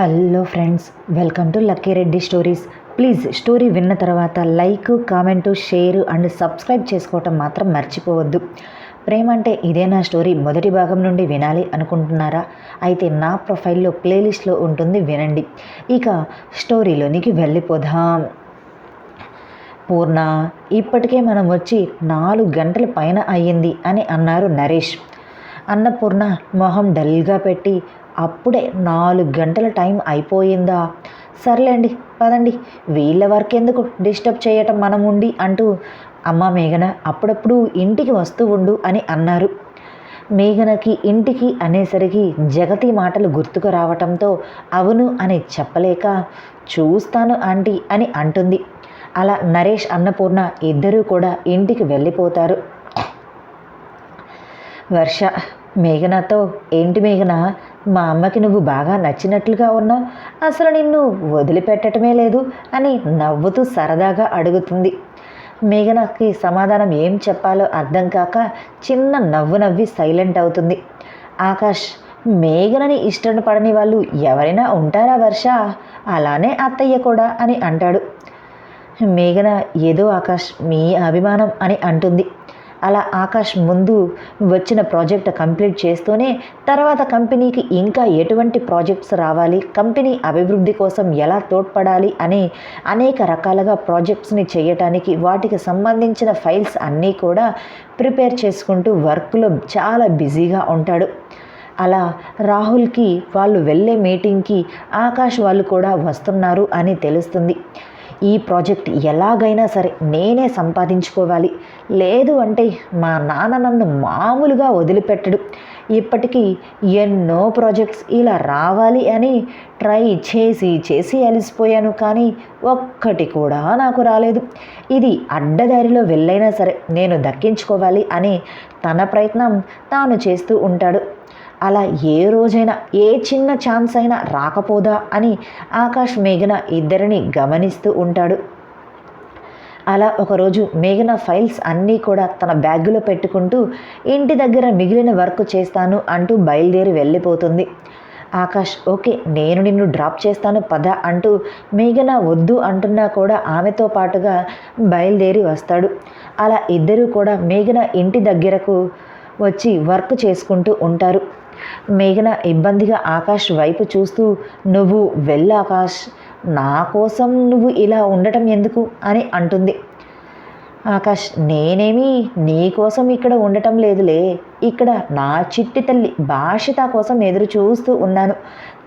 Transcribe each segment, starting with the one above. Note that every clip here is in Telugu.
Hello friends welcome to Lucky Reddy stories. Please story విన్న తర్వాత like comment share and subscribe చేసుకోవటం మాత్రం మర్చిపోవద్దు. ప్రేమ అంటే ఇదే నా స్టోరీ. మొదటి భాగం నుండి వినాలి అనుకుంటున్నారా? అయితే నా ప్రొఫైల్లో ప్లేలిస్ట్లో ఉంటుంది వినండి. ఇక స్టోరీలోనికి వెళ్ళిపోదాం. పూర్ణ ఇప్పటికే మనం వచ్చి నాలుగు గంటల పైన అయ్యింది అని అన్నారు నరేష్. అన్నపూర్ణ మొహం డల్గా పెట్టి అప్పుడే నాలుగు గంటల టైం అయిపోయిందా? సర్లేండి పదండి. వీళ్ళ వర్క్ ఎందుకు డిస్టర్బ్ చేయటం మనం ఉండి అంటూ అమ్మ మేఘన అప్పుడప్పుడు ఇంటికి వస్తూ ఉండు అని అన్నారు. మేఘనకి ఇంటికి అనేసరికి జగతి మాటలు గుర్తుకు రావటంతో అవును అని చెప్పలేక చూస్తాను ఆంటీ అని అంటుంది. అలా నరేష్ అన్నపూర్ణ ఇద్దరూ కూడా ఇంటికి వెళ్ళిపోతారు. వర్ష మేఘనతో ఏంటి మేఘన? మా అమ్మకి నువ్వు బాగా నచ్చినట్లుగా ఉన్నావు అసలు నిన్ను వదిలిపెట్టడమే లేదు అని నవ్వుతూ సరదాగా అడుగుతుంది. మేఘనకి సమాధానం ఏం చెప్పాలో అర్థం కాక చిన్న నవ్వు నవ్వి సైలెంట్ అవుతుంది. ఆకాష్ మేఘనని ఇష్టపడని వాళ్ళు ఎవరైనా ఉంటారా వర్ష? అలానే అత్తయ్య కూడా అని అంటాడు. మేఘన ఏదో ఆకాష్ మీ అభిమానం అని అంటుంది. అలా ఆకాష్ ముందు వచ్చిన ప్రాజెక్ట్ కంప్లీట్ చేస్తూనే తర్వాత కంపెనీకి ఇంకా ఎటువంటి ప్రాజెక్ట్స్ రావాలి కంపెనీ అభివృద్ధి కోసం ఎలా తోడ్పడాలి అని అనేక రకాలుగా ప్రాజెక్ట్స్ని చేయటానికి వాటికి సంబంధించిన ఫైల్స్ అన్నీ కూడా ప్రిపేర్ చేసుకుంటూ వర్క్లో చాలా బిజీగా ఉంటాడు. అలా రాహుల్కి వాళ్ళు వెళ్ళే మీటింగ్కి ఆకాష్ వాళ్ళు కూడా వస్తున్నారు అని తెలుస్తుంది. ఈ ప్రాజెక్ట్ ఎలాగైనా సరే నేనే సంపాదించుకోవాలి. లేదు అంటే మా నాన్న నన్ను మామూలుగా వదిలిపెట్టడు. ఇప్పటికీ ఎన్నో ప్రాజెక్ట్స్ ఇలా రావాలి అని ట్రై చేసి చేసి అలిసిపోయాను కానీ ఒక్కటి కూడా నాకు రాలేదు. ఇది అడ్డదారిలో వెళ్ళైనా సరే నేను దక్కించుకోవాలి అని తన ప్రయత్నం తాను చేస్తూ ఉంటాడు. అలా ఏ రోజైనా ఏ చిన్న ఛాన్స్ అయినా రాకపోదా అని ఆకాష్ మేఘన ఇద్దరిని గమనిస్తూ ఉంటాడు. అలా ఒకరోజు మేఘన ఫైల్స్ అన్నీ కూడా తన బ్యాగులో పెట్టుకుంటూ ఇంటి దగ్గర మిగిలిన వర్క్ చేస్తాను అంటూ బయలుదేరి వెళ్ళిపోతుంది. ఆకాష్ ఓకే నేను నిన్ను డ్రాప్ చేస్తాను పద అంటూ మేఘన వద్దు అంటున్నా కూడా ఆమెతో పాటుగా బయలుదేరి వస్తాడు. అలా ఇద్దరూ కూడా మేఘన ఇంటి దగ్గరకు వచ్చి వర్క్ చేసుకుంటూ ఉంటారు. మేఘన ఇబ్బందిగా ఆకాష్ వైపు చూస్తూ నువ్వు వెళ్ళు ఆకాష్ నా కోసం నువ్వు ఇలా ఉండటం ఎందుకు? అని అంటుంది. ఆకాష్ నేనేమి నీకోసం ఇక్కడ ఉండటం లేదులే. ఇక్కడ నా చిట్టి తల్లి భాషిత కోసం ఎదురు చూస్తూ ఉన్నాను.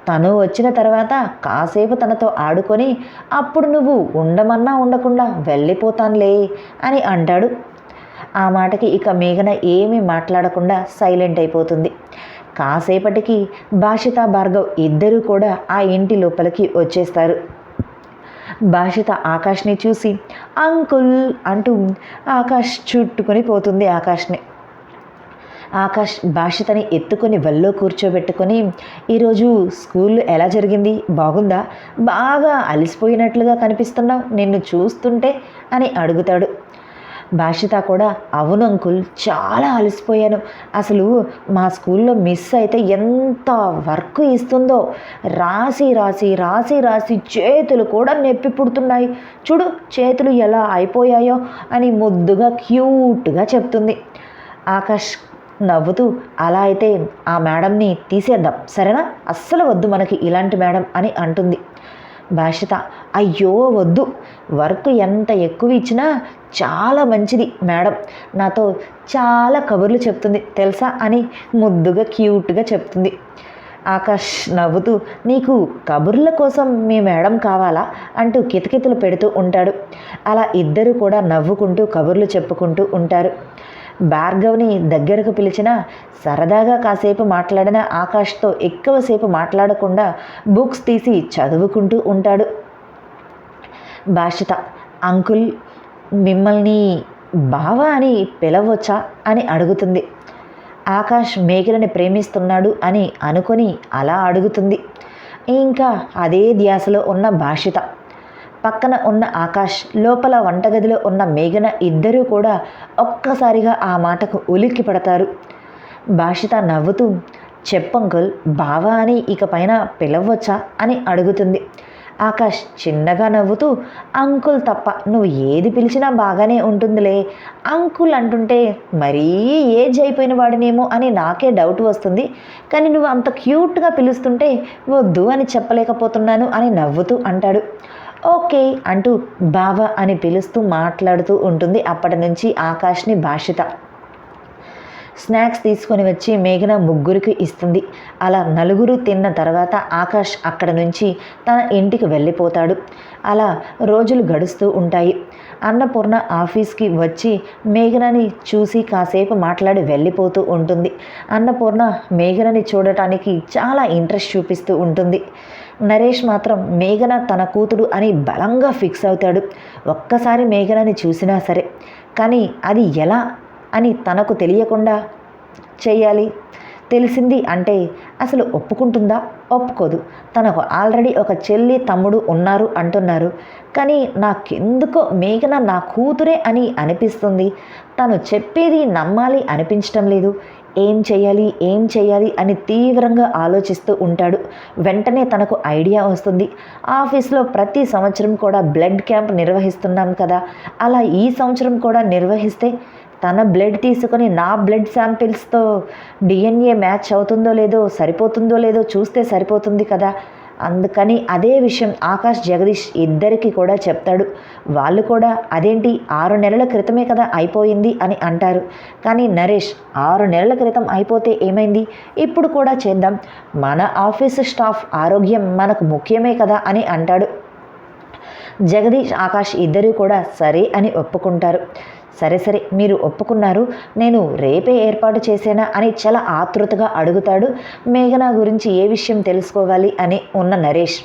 తను వచ్చిన తర్వాత కాసేపు తనతో ఆడుకొని అప్పుడు నువ్వు ఉండమన్నా ఉండకుండా వెళ్ళిపోతానులే అని అంటాడు. ఆ మాటకి ఇక మేఘన ఏమీ మాట్లాడకుండా సైలెంట్ అయిపోతుంది. కాసేపటికి భాషిత భార్గవ్ ఇద్దరూ కూడా ఆ ఇంటి లోపలికి వచ్చేస్తారు. భాషిత ఆకాష్ని చూసి అంకుల్ అంటూ ఆకాష్ చుట్టుకొని పోతుంది ఆకాష్ని. ఆకాష్ భాషితని ఎత్తుకొని వల్లో కూర్చోబెట్టుకొని ఈరోజు స్కూల్ ఎలా జరిగింది? బాగుందా? బాగా అలసిపోయినట్లుగా కనిపిస్తున్నావు? నిన్ను చూస్తుంటే? అని అడుగుతాడు. భాషిత కూడా అవును అంకుల్ చాలా అలసిపోయాను. అసలు మా స్కూల్లో మిస్ అయితే ఎంత వర్క్ ఇస్తుందో. రాసి రాసి రాసి రాసి చేతులు కూడా నొప్పి పుడుతున్నాయి. చూడు చేతులు ఎలా అయిపోయాయో అని ముద్దుగా క్యూట్గా చెప్తుంది. ఆకాష్ నవ్వుతూ అలా అయితే ఆ మేడంని తీసేద్దాం. సరేనా? అస్సలు వద్దు మనకి ఇలాంటి మేడం అని అంటుంది. భాషిత అయ్యో వద్దు. వర్క్ ఎంత ఎక్కువ ఇచ్చినా చాలా మంచిది మేడం. నాతో చాలా కబుర్లు చెప్తుంది తెలుసా అని ముద్దుగా క్యూట్గా చెప్తుంది. ఆకాష్ నవ్వుతూ నీకు కబుర్ల కోసం మీ మేడం కావాలా అంటూ కితకితలు పెడుతూ ఉంటాడు. అలా ఇద్దరు కూడా నవ్వుకుంటూ కబుర్లు చెప్పుకుంటూ ఉంటారు. భార్గవ్ని దగ్గరకు పిలిచిన సరదాగా కాసేపు మాట్లాడిన ఆకాష్తో ఎక్కువసేపు మాట్లాడకుండా బుక్స్ తీసి చదువుకుంటూ ఉంటాడు. భాషిత అంకుల్ మిమ్మల్ని బావ అని పిలవచ్చా అని అడుగుతుంది. ఆకాష్ మేఘలని ప్రేమిస్తున్నాడు అని అనుకొని అలా అడుగుతుంది. ఇంకా అదే ధ్యాసలో ఉన్న భాషిత పక్కన ఉన్న ఆకాష్ లోపల వంటగదిలో ఉన్న మేఘన ఇద్దరూ కూడా ఒక్కసారిగా ఆ మాటకు ఉలిక్కి పడతారు. భాషిత నవ్వుతూ చెప్పంకుల్ బావా అని ఇక పైన పిలవచ్చా? అని అడుగుతుంది. ఆకాష్ చిన్నగా నవ్వుతూ అంకుల్ తప్ప నువ్వు ఏది పిలిచినా బాగానే ఉంటుందిలే. అంకుల్ అంటుంటే మరీ ఏజ్ అయిపోయిన వాడినేమో అని నాకే డౌట్ వస్తుంది. కానీ నువ్వు అంత క్యూట్గా పిలుస్తుంటే వద్దు అని చెప్పలేకపోతున్నాను అని నవ్వుతూ అంటాడు. ఓకే అంటూ బావా అని పిలుస్తూ మాట్లాడుతూ ఉంటుంది. అప్పటి నుంచి ఆకాష్ని భాషిత. స్నాక్స్ తీసుకొని వచ్చి మేఘన ముగ్గురికి ఇస్తుంది. అలా నలుగురు తిన్న తర్వాత ఆకాష్ అక్కడ నుంచి తన ఇంటికి వెళ్ళిపోతాడు. అలా రోజులు గడుస్తూ ఉంటాయి. అన్నపూర్ణ ఆఫీస్కి వచ్చి మేఘనని చూసి కాసేపు మాట్లాడి వెళ్ళిపోతూ ఉంటుంది. అన్నపూర్ణ మేఘనని చూడటానికి చాలా ఇంట్రెస్ట్ చూపిస్తూ ఉంటుంది. నరేష్ మాత్రం మేఘన తన కూతుడు అని బలంగా ఫిక్స్ అవుతాడు. ఒక్కసారి మేఘనని చూసినా సరే కానీ అది ఎలా అని తనకు తెలియకుండా చేయాలి? తెలిసింది అంటే అసలు ఒప్పుకుంటుందా? ఒప్పుకోదు. తనకు ఆల్రెడీ ఒక చెల్లి తమ్ముడు ఉన్నారు అంటున్నారు. కానీ నాకెందుకో మేఘన నా కూతురే అని అనిపిస్తుంది. తను చెప్పేది నమ్మాలి అనిపించటం లేదు. ఏం చేయాలి ఏం చేయాలి అని తీవ్రంగా ఆలోచిస్తూ ఉంటాడు. వెంటనే తనకు ఐడియా వస్తుంది. ఆఫీస్లో ప్రతి సంవత్సరం కూడా బ్లడ్ క్యాంప్ నిర్వహిస్తున్నాం కదా. అలా ఈ సంవత్సరం కూడా నిర్వహిస్తే తన బ్లడ్ తీసుకొని నా బ్లడ్ శాంపిల్స్తో డిఎన్ఏ మ్యాచ్ అవుతుందో లేదో సరిపోతుందో లేదో చూస్తే సరిపోతుంది కదా. అందుకని అదే విషయం ఆకాష్ జగదీష్ ఇద్దరికి కూడా చెప్తాడు. వాళ్ళు కూడా అదేంటి ఆరు నెలల క్రితమే కదా అయిపోయింది అని అంటారు. కానీ నరేష్ ఆరు నెలల క్రితం అయిపోతే ఏమైంది? ఇప్పుడు కూడా చేద్దాం. మన ఆఫీస్ స్టాఫ్ ఆరోగ్యం మనకు ముఖ్యమే కదా అని అంటాడు. జగదీష్ ఆకాష్ ఇద్దరూ కూడా సరే అని ఒప్పుకుంటారు. సరే సరే మీరు ఒప్పుకున్నారు. నేను రేపే ఏర్పాటు చేసేనా అని చాలా ఆతృతగా అడుగుతాడు. మేఘన గురించి ఏ విషయం తెలుసుకోవాలి అని ఉన్న నరేష్.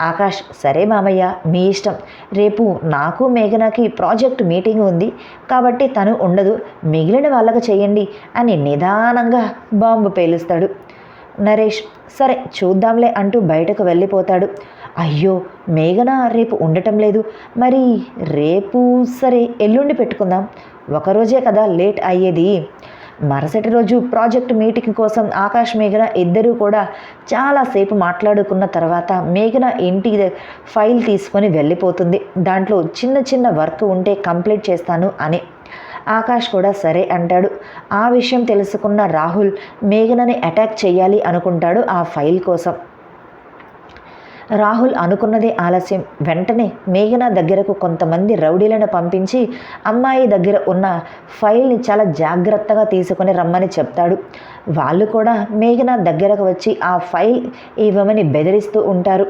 ఆకాష్ సరే మామయ్య మీ ఇష్టం. రేపు నాకు మేఘనాకి ప్రాజెక్ట్ మీటింగ్ ఉంది. కాబట్టి తను ఉండదు. మిగిలిన వాళ్ళకు చేయండి అని నిదానంగా బాంబు పేలుస్తాడు. నరేష్ సరే చూద్దాంలే అంటూ బయటకు వెళ్ళిపోతాడు. అయ్యో మేఘన రేపు ఉండటం లేదు. మరి రేపు సరే ఎల్లుండి పెట్టుకుందాం. ఒకరోజే కదా లేట్ అయ్యేది. మరుసటి రోజు ప్రాజెక్ట్ మీటింగ్ కోసం ఆకాష్ మేఘన ఇద్దరూ కూడా చాలాసేపు మాట్లాడుకున్న తర్వాత మేఘన ఇంటి ఫైల్ తీసుకొని వెళ్ళిపోతుంది. దాంట్లో చిన్న చిన్న వర్క్ ఉంటే కంప్లీట్ చేస్తాను అని ఆకాష్ కూడా సరే అంటాడు. ఆ విషయం తెలుసుకున్న రాహుల్ మేఘనని అటాక్ చేయాలి అనుకుంటాడు ఆ ఫైల్ కోసం. రాహుల్ అనుకున్నదే ఆలస్యం. వెంటనే మేఘన దగ్గరకు కొంతమంది రౌడీలను పంపించి అమ్మాయి దగ్గర ఉన్న ఫైల్ని చాలా జాగ్రత్తగా తీసుకొని రమ్మని చెప్తాడు. వాళ్ళు కూడా మేఘన దగ్గరకు వచ్చి ఆ ఫైల్ ఇవ్వమని బెదిరిస్తూ ఉంటారు.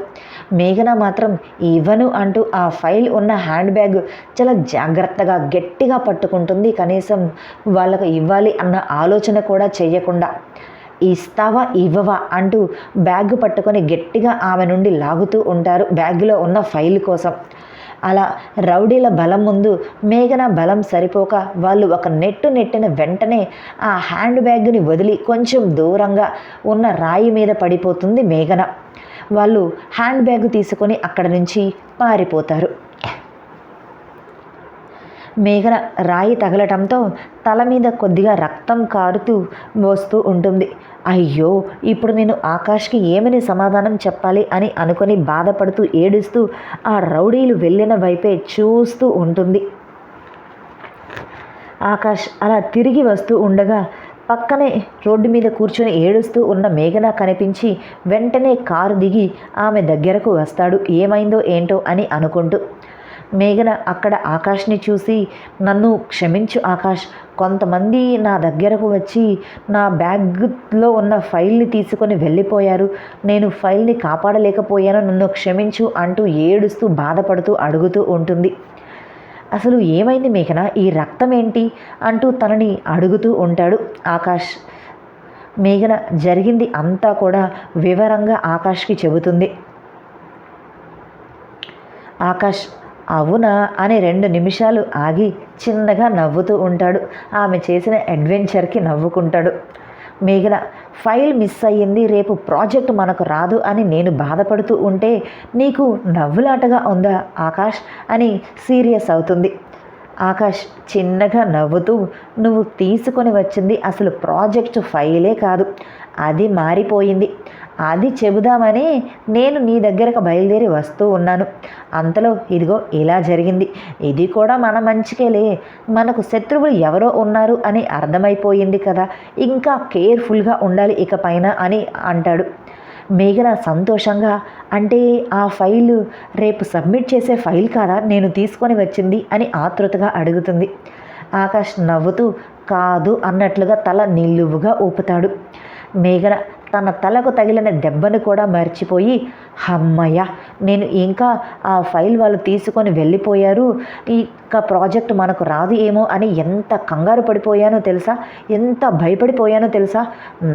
మేఘన మాత్రం ఇవ్వను అంటూ ఆ ఫైల్ ఉన్న హ్యాండ్ బ్యాగ్ చాలా జాగ్రత్తగా గట్టిగా పట్టుకుంటుంది. కనీసం వాళ్ళకు ఇవ్వాలి అన్న ఆలోచన కూడా చేయకుండా. ఇస్తావా ఇవ్వవా అంటూ బ్యాగ్ పట్టుకొని గట్టిగా ఆమె నుండి లాగుతూ ఉంటారు బ్యాగ్లో ఉన్న ఫైల్ కోసం. అలా రౌడీల బలం ముందు మేఘన బలం సరిపోక వాళ్ళు ఒక నెట్టు నెట్టిన వెంటనే ఆ హ్యాండ్ బ్యాగ్ని వదిలి కొంచెం దూరంగా ఉన్న రాయి మీద పడిపోతుంది మేఘన. వాళ్ళు హ్యాండ్ బ్యాగ్ తీసుకొని అక్కడ నుంచి పారిపోతారు. మేఘన రాయి తగలటంతో తల మీద కొద్దిగా రక్తం కారుతూ వస్తూ ఉంటుంది. అయ్యో ఇప్పుడు నేను ఆకాష్కి ఏమని సమాధానం చెప్పాలి అని అనుకొని బాధపడుతూ ఏడుస్తూ ఆ రౌడీలు వెళ్ళిన వైపే చూస్తూ ఉంటుంది. ఆకాష్ అలా తిరిగి వస్తూ ఉండగా పక్కనే రోడ్డు మీద కూర్చొని ఏడుస్తూ ఉన్న మేఘన కనిపించి వెంటనే కారు దిగి ఆమె దగ్గరకు వస్తాడు. ఏమైందో ఏంటో అని అనుకుంటూ మేఘన అక్కడ ఆకాష్ని చూసి నన్ను క్షమించు ఆకాష్ కొంతమంది నా దగ్గరకు వచ్చి నా బ్యాగ్లో ఉన్న ఫైల్ని తీసుకొని వెళ్ళిపోయారు. నేను ఫైల్ని కాపాడలేకపోయాను నన్ను క్షమించు అంటూ ఏడుస్తూ బాధపడుతూ అడుగుతూ ఉంటుంది. అసలు ఏమైంది మేఘన? ఈ రక్తం ఏంటి? అంటూ తనని అడుగుతూ ఉంటాడు ఆకాష్. మేఘన జరిగింది అంతా కూడా వివరంగా ఆకాష్కి చెబుతుంది. ఆకాష్ అవునా అని రెండు నిమిషాలు ఆగి చిన్నగా నవ్వుతూ ఉంటాడు. ఆమె చేసిన అడ్వెంచర్కి నవ్వుకుంటాడు. మేఘన ఫైల్ మిస్ అయ్యింది రేపు ప్రాజెక్ట్ మనకు రాదు అని నేను బాధపడుతూ ఉంటే నీకు నవ్వులాటగా ఉందా ఆకాష్ అని సీరియస్ అవుతుంది. ఆకాష్ చిన్నగా నవ్వుతూ నువ్వు తీసుకొని వచ్చింది అసలు ప్రాజెక్ట్ ఫైలే కాదు. అది మారిపోయింది. అది చెబుదామని నేను నీ దగ్గరకు బయలుదేరి వస్తూ ఉన్నాను. అంతలో ఇదిగో ఇలా జరిగింది. ఇది కూడా మన మంచికేలే. మనకు శత్రువులు ఎవరో ఉన్నారు అని అర్థమైపోయింది కదా. ఇంకా కేర్ఫుల్గా ఉండాలి ఇక పైన అని అంటాడు. మేఘన సంతోషంగా అంటే ఆ ఫైల్ రేపు సబ్మిట్ చేసే ఫైల్ కాదా? నేను తీసుకొని వచ్చింది అని ఆతృతగా అడుగుతుంది. ఆకాష్ నవ్వుతూ కాదు అన్నట్లుగా తల నిలువుగా ఊపుతాడు. మేఘన తన తలకు తగిలిన దెబ్బను కూడా మర్చిపోయి అమ్మయ్య నేను ఇంకా ఆ ఫైల్ వాళ్ళు తీసుకొని వెళ్ళిపోయారు. ఇక ప్రాజెక్ట్ మనకు రాదు ఏమో అని ఎంత కంగారు పడిపోయానో తెలుసా? ఎంత భయపడిపోయానో తెలుసా?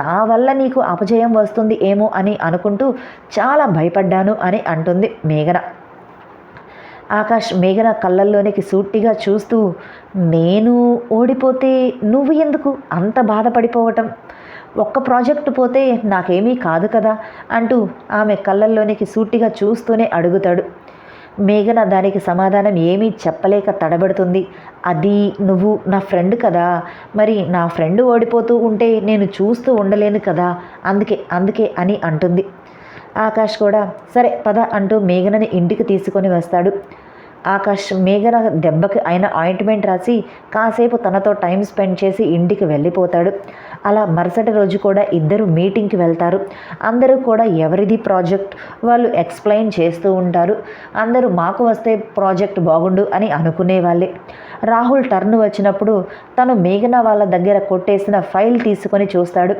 నా వల్ల నీకు అపజయం వస్తుంది ఏమో అని అనుకుంటూ చాలా భయపడ్డాను అని అంటుంది మేఘన. ఆకాష్ మేఘన కళ్ళల్లోనికి సూటిగా చూస్తూ నేను ఓడిపోతే నువ్వు ఎందుకు అంత బాధపడిపోవటం? ఒక్క ప్రాజెక్టు పోతే నాకేమీ కాదు కదా అంటూ ఆమె కళ్ళల్లోనికి సూటిగా చూస్తూనే అడుగుతాడు. మేఘన దానికి సమాధానం ఏమీ చెప్పలేక తడబడుతుంది. అది నువ్వు నా ఫ్రెండ్ కదా. మరి నా ఫ్రెండ్ ఓడిపోతూ ఉంటే నేను చూస్తూ ఉండలేను కదా. అందుకే అందుకే అని అంటుంది. ఆకాష్ కూడా సరే పద అంటూ మేఘనని ఇంటికి తీసుకొని వస్తాడు. ఆకాష్ మేఘన దెబ్బకి అయిన ఆయింట్మెంట్ రాసి కాసేపు తనతో టైం స్పెండ్ చేసి ఇంటికి వెళ్ళిపోతాడు. అలా మరుసటి రోజు కూడా ఇద్దరు మీటింగ్కి వెళ్తారు. అందరూ కూడా ఎవరిది ప్రాజెక్ట్ వాళ్ళు ఎక్స్ప్లెయిన్ చేస్తూ ఉంటారు. అందరూ మాకు వస్తే ప్రాజెక్ట్ బాగుండు అని అనుకునే వాళ్ళే రాహుల్ టర్న్ వచ్చినప్పుడు తను మేఘన వాళ్ళ దగ్గర కొట్టేసిన ఫైల్ తీసుకొని చూస్తాడు.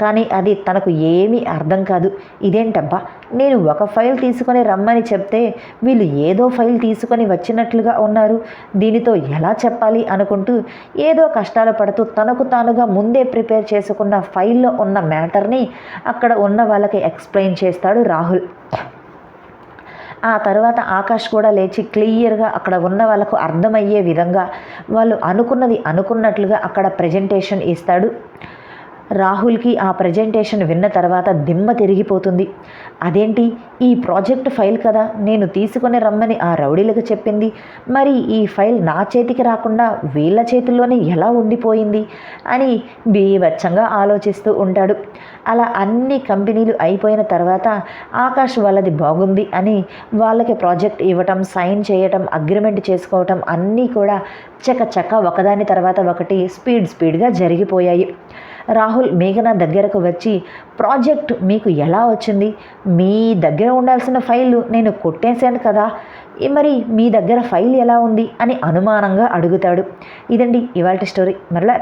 కానీ అది తనకు ఏమీ అర్థం కాదు. ఇదేంటబ్బా? నేను ఒక ఫైల్ తీసుకొని రమ్మని చెప్తే వీళ్ళు ఏదో ఫైల్ తీసుకొని వచ్చినట్లుగా ఉన్నారు. దీనితో ఎలా చెప్పాలి అనుకుంటూ ఏదో కష్టాలు పడుతూ తనకు తానుగా ముందే ప్రిపేర్ చేసుకున్న ఫైల్లో ఉన్న మ్యాటర్ని అక్కడ ఉన్న వాళ్ళకి ఎక్స్ప్లెయిన్ చేస్తాడు రాహుల్. ఆ తర్వాత ఆకాష్ కూడా లేచి క్లియర్గా అక్కడ ఉన్న వాళ్ళకు అర్థమయ్యే విధంగా వాళ్ళు అనుకున్నది అనుకున్నట్లుగా అక్కడ ప్రజెంటేషన్ ఇస్తాడు. రాహుల్కి ఆ ప్రజెంటేషన్ విన్న తర్వాత దిమ్మ తిరిగిపోతుంది. అదేంటి? ఈ ప్రాజెక్ట్ ఫైల్ కదా నేను తీసుకొని రమ్మని ఆ రౌడీలకు చెప్పింది. మరి ఈ ఫైల్ నా చేతికి రాకుండా వీళ్ళ చేతుల్లోనే ఎలా ఉండిపోయింది? అని బీభత్సంగా ఆలోచిస్తూ ఉంటాడు. అలా అన్ని కంపెనీలు అయిపోయిన తర్వాత ఆకాష్ వాళ్ళది బాగుంది అని వాళ్ళకి ప్రాజెక్ట్ ఇవ్వటం సైన్ చేయటం అగ్రిమెంట్ చేసుకోవటం అన్నీ కూడా చకచక ఒకదాని తర్వాత ఒకటి స్పీడ్ స్పీడ్గా జరిగిపోయాయి. రాహుల్ మేఘన దగ్గరకు వచ్చి ప్రాజెక్ట్ మీకు ఎలా వచ్చింది? మీ దగ్గర ఉండాల్సిన ఫైల్ నేను కొట్టేశాను కదా. మరి మీ దగ్గర ఫైల్ ఎలా ఉంది? అని అనుమానంగా అడుగుతాడు. ఇదండి ఇవాళ స్టోరీ. మరలా